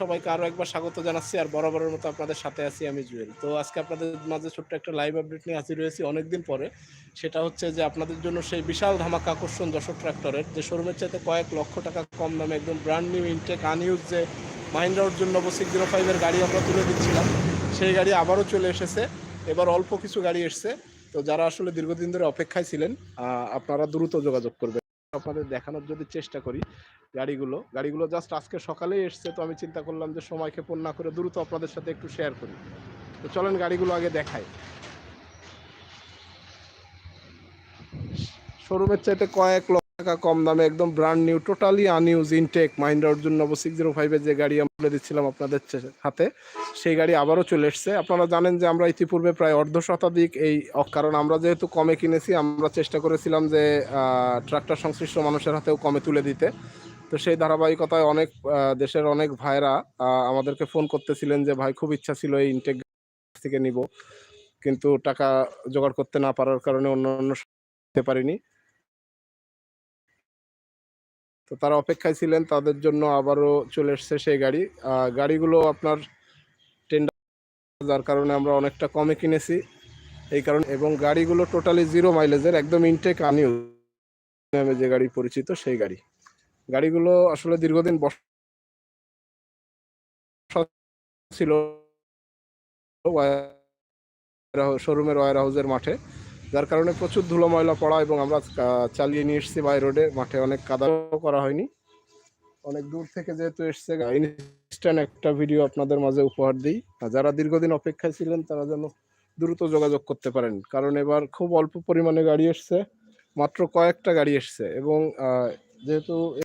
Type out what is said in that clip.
সবাইকে আরও একবার স্বাগত জানাচ্ছি, আর বরাবরের মতো আপনাদের সাথে আছি আমি জুয়েল। তো আজকে আপনাদের মাঝে ছোট্ট একটা লাইভ আপডেট নিয়ে হাজির হয়েছি অনেকদিন পরে। সেটা হচ্ছে যে আপনাদের জন্য সেই বিশাল ধামাকা আকর্ষণ যশোর ট্র্যাক্টরের যে শোরুমের চাইতে কয়েক লক্ষ টাকা কম দামে একদম ব্র্যান্ড নিউ ইনটেক আনইউজ যে মাহিন্দ্রা জন্য সিক্স জিরো ফাইভের গাড়ি আমরা তুলে দিচ্ছিলাম, সেই গাড়ি আবারও চলে এসেছে। এবার অল্প কিছু গাড়ি এসছে। তো যারা আসলে দীর্ঘদিন ধরে অপেক্ষায় ছিলেন আপনারা দ্রুত যোগাযোগ করবেন। আপনাদের দেখানোর যদি চেষ্টা করি গাড়িগুলো গাড়িগুলো জাস্ট আজকে সকালেই এসছে, তো আমি চিন্তা করলাম যে সময় ক্ষেপণ না করে দ্রুত আপনাদের সাথে একটু শেয়ার করি। তো চলেন গাড়িগুলো আগে দেখাই। শোরুমের চাইতে কয়েক টাকা কম দামে, একদম brand new totally unused intact Mahindra Arjun Novo six zero ফাইভের যে গাড়ি আমরা দিচ্ছিলাম আপনাদের হাতে, সেই গাড়ি আবারও চলে এসছে। আপনারা জানেন যে আমরা ইতিপূর্বে প্রায় অর্ধ শতাধিক এই কারণ আমরা যেহেতু কমে কিনেছি, আমরা চেষ্টা করেছিলাম যে ট্রাক্টর সংশ্লিষ্ট মানুষের হাতেও কমে তুলে দিতে। তো সেই ধারাবাহিকতায় অনেক দেশের অনেক ভাইরা আমাদেরকে ফোন করতেছিলেন যে, ভাই, খুব ইচ্ছা ছিল এই ইনটেক থেকে নিব। কিন্তু টাকা জোগাড় করতে না পারার কারণে অন্য অন্য পারিনি। তো তারা অপেক্ষায় ছিলেন, তাদের জন্য আবারও চলে এসছে সেই গাড়ি। গাড়িগুলো আপনার টেন্ডার যার কারণে আমরা অনেকটা কমে কিনেছি, এই কারণে এবং গাড়িগুলো টোটালি জিরো মাইলেজের একদম ইনটেক আনিউ নামে যে গাড়ি পরিচিত সেই গাড়ি। গাড়িগুলো আসলে দীর্ঘদিন বসা ছিল শোরুমের ওয়ার হাউসের মাঠে। যার কারণে প্রচুর ধুলো ময়লা পড়া এবং আমরা চালিয়ে নিয়ে এসেছি বাই রোডে। মাঠে অনেক কাদা করা হয়নি। অনেক দূর থেকে যেহেতু এসছে ইনস্ট্যান্ট একটা ভিডিও আপনাদের মাঝে উপহার দিই। যারা দীর্ঘদিন অপেক্ষায় ছিলেন, তারা যেন দ্রুত যোগাযোগ করতে পারেন। কারণ এবার খুব অল্প পরিমাণে গাড়ি এসছে, মাত্র কয়েকটা গাড়ি এসছে এবং যেহেতু